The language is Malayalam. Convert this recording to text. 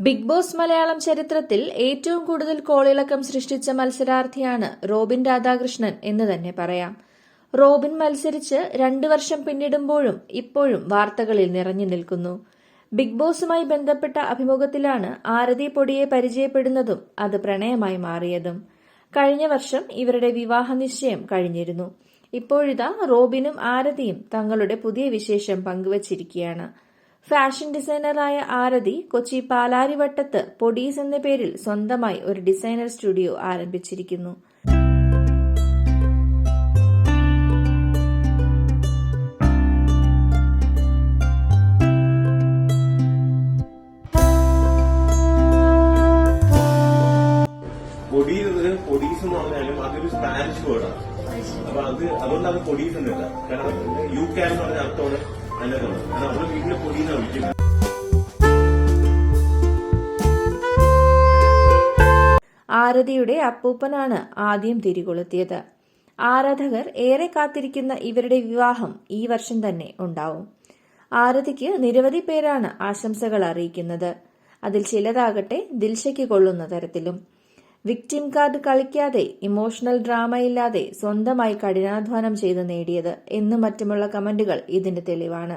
ബിഗ് ബോസ് മലയാളം ചരിത്രത്തിൽ ഏറ്റവും കൂടുതൽ കോളിളക്കം സൃഷ്ടിച്ച മത്സരാർത്ഥിയാണ് റോബിൻ രാധാകൃഷ്ണൻ എന്ന് തന്നെ പറയാം. റോബിൻ മത്സരിച്ച് രണ്ടു വർഷം പിന്നിടുമ്പോഴും ഇപ്പോഴും വാർത്തകളിൽ നിറഞ്ഞു നിൽക്കുന്നു. ബിഗ് ബോസുമായി ബന്ധപ്പെട്ട അഭിമുഖത്തിലാണ് ആരതി പൊടിയെ പരിചയപ്പെടുന്നതും അത് പ്രണയമായി മാറിയതും. കഴിഞ്ഞ വർഷം ഇവരുടെ വിവാഹ നിശ്ചയം കഴിഞ്ഞിരുന്നു. ഇപ്പോഴിതാ റോബിനും ആരതിയും തങ്ങളുടെ പുതിയ വിശേഷം പങ്കുവച്ചിരിക്കുകയാണ്. ഫാഷൻ ഡിസൈനറായ ആരതി കൊച്ചി പാലാരിവട്ടത്ത് പൊടീസ് എന്ന പേരിൽ സ്വന്തമായി ഒരു ഡിസൈനർ സ്റ്റുഡിയോ ആരംഭിച്ചിരിക്കുന്നു. പൊടീസ് പൊടീസ് അതൊരു സ്പാനിഷ് വേർഡാണ് അപ്പൊ അത് അതുകൊണ്ട് അത് പൊടീസ് എന്നില്ല. കാരണം യു കെ എന്ന് പറഞ്ഞ അർത്ഥമാണ് ആരതിയുടെ അപ്പൂപ്പനാണ് ആദ്യം തിരികൊളുത്തിയത്. ആരാധകർ ഏറെ കാത്തിരിക്കുന്ന ഇവരുടെ വിവാഹം ഈ വർഷം തന്നെ ഉണ്ടാവും. ആരതിക്ക് നിരവധി പേരാണ് ആശംസകൾ അറിയിക്കുന്നത്. അതിൽ ചിലതാകട്ടെ ദിൽഷയ്ക്ക് കൊള്ളുന്ന തരത്തിലും. വിക്ടിം കാർഡ് കളിക്കാതെ ഇമോഷണൽ ഡ്രാമയില്ലാതെ സ്വന്തമായി കഠിനാധ്വാനം ചെയ്ത് നേടിയത് എന്നും മറ്റുമുള്ള കമന്റുകൾ ഇതിന്റെ തെളിവാണ്.